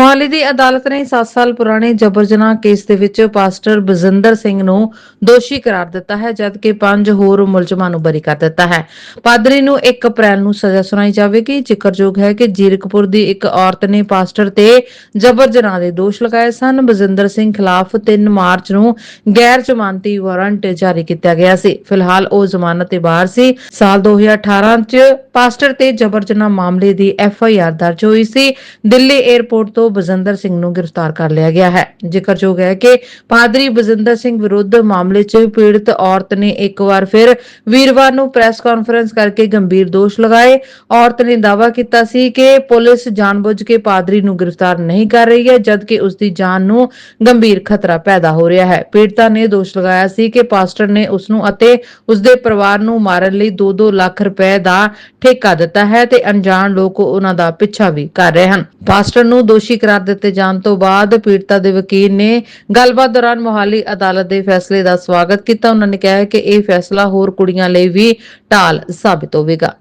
ਮੋਹਾਲੀ ਦੀ ਅਦਾਲਤ ਨੇ 7 ਸਾਲ ਪੁਰਾਣੇ ਜਬਰ ਜਨਾਹ ਕੇਸ ਦੇ ਵਿੱਚ ਪਾਸਟਰ ਬਜਿੰਦਰ ਸਿੰਘ ਨੂੰ ਦੋਸ਼ੀ ਕਰਾਰ ਦਿੱਤਾ ਹੈ, ਜਦਕਿ ਪੰਜ ਹੋਰ ਮੁਲਜ਼ਮਾਂ ਨੂੰ ਬਰੀ ਕਰ ਦਿੱਤਾ ਹੈ। ਪਾਦਰੀ ਨੂੰ 1 ਅਪ੍ਰੈਲ ਨੂੰ ਸਜ਼ਾ ਸੁਣਾਈ ਜਾਵੇਗੀ। ਜ਼ਿਕਰਯੋਗ ਹੈ ਕਿ ਜੀਰਕਪੁਰ ਦੀ ਇੱਕ ਔਰਤ ਨੇ ਪਾਸਟਰ ਤੇ ਜਬਰ ਜਨਾਹ ਦੇ ਦੋਸ਼ ਲਗਾਏ ਸਨ। ਬਜਿੰਦਰ ਸਿੰਘ ਖਿਲਾਫ 3 ਮਾਰਚ ਨੂੰ ਗੈਰ ਜ਼ਮਾਨਤੀ ਵਾਰੰਟ ਜਾਰੀ ਕੀਤਾ ਗਿਆ ਸੀ। ਫਿਲਹਾਲ ਉਹ ਜ਼ਮਾਨਤ ਤੇ ਬਾਹਰ ਸੀ। ਸਾਲ 2018 ਚ ਪਾਸਟਰ ਤੇ ਜਬਰ ਜਨਾਹ ਮਾਮਲੇ ਦੀ ਐਫ ਆਈ ਆਰ ਦਰਜ ਹੋਈ ਸੀ। ਦਿੱਲੀ 에ਅਰਪੋਰਟ ਤੋਂ ਬਜਿੰਦਰ ਸਿੰਘ ਨੂੰ ਗ੍ਰਿਫਤਾਰ ਕਰ ਲਿਆ ਗਿਆ ਹੈ। ਜ਼ਿਕਰਯੋਗ ਹੈ ਕਿ ਪਾਦਰੀ ਬਜਿੰਦਰ ਸਿੰਘ ਵਿਰੁੱਧ ਮਾਮਲੇ 'ਚ ਪੀੜਤ ਔਰਤ ਨੇ ਇੱਕ ਵਾਰ ਫਿਰ ਵੀਰਵਾਰ ਨੂੰ ਪ੍ਰੈਸ ਕਾਨਫਰੰਸ ਕਰਕੇ ਗੰਭੀਰ ਦੋਸ਼ ਲਗਾਏ। ਔਰਤ ਨੇ ਦਾਅਵਾ ਕੀਤਾ ਸੀ ਕਿ ਪੁਲਿਸ ਜਾਣਬੁੱਝ ਕੇ ਪਾਦਰੀ ਨੂੰ ਗ੍ਰਿਫਤਾਰ ਨਹੀਂ ਕਰ ਰਹੀ ਹੈ, ਜਦਕਿ ਉਸ ਦੀ ਜਾਨ ਨੂੰ ਗੰਭੀਰ ਖਤਰਾ ਪੈਦਾ ਹੋ ਰਿਹਾ ਹੈ। ਪੀੜਤਾ ਨੇ ਦੋਸ਼ ਲਗਾਇਆ ਸੀ ਕਿ ਪਾਸਟਰ ਨੇ ਉਸ ਨੂੰ ਅਤੇ ਉਸ ਦੇ ਪਰਿਵਾਰ ਨੂੰ ਮਾਰਨ ਲਈ 2-2 ਲੱਖ ਰੁਪਏ ਦਾ ਠੇਕਾ ਦਿੱਤਾ ਹੈ ਤੇ ਅਣਜਾਣ ਲੋਕ ਉਹਨਾਂ ਦਾ ਪਿੱਛਾ ਵੀ ਕਰ ਰਹੇ ਹਨ। ਪਾਸਟਰ ਨੂੰ ਦੋਸ਼ੀ ਕਰਾਰ ਦਿੱਤੇ ਜਾਣ ਤੋਂ ਬਾਅਦ ਪੀੜਤਾ ਦੇ ਵਕੀਲ ਨੇ ਗੱਲਬਾਤ ਦੌਰਾਨ ਮੋਹਾਲੀ ਅਦਾਲਤ ਦੇ ਫੈਸਲੇ ਦਾ ਸਵਾਗਤ ਕੀਤਾ। ਉਹਨਾਂ ਨੇ ਕਿਹਾ ਕਿ ਇਹ ਫੈਸਲਾ ਹੋਰ ਕੁੜੀਆਂ ਲਈ ਵੀ ਢਾਲ ਸਾਬਿਤ ਹੋਵੇਗਾ।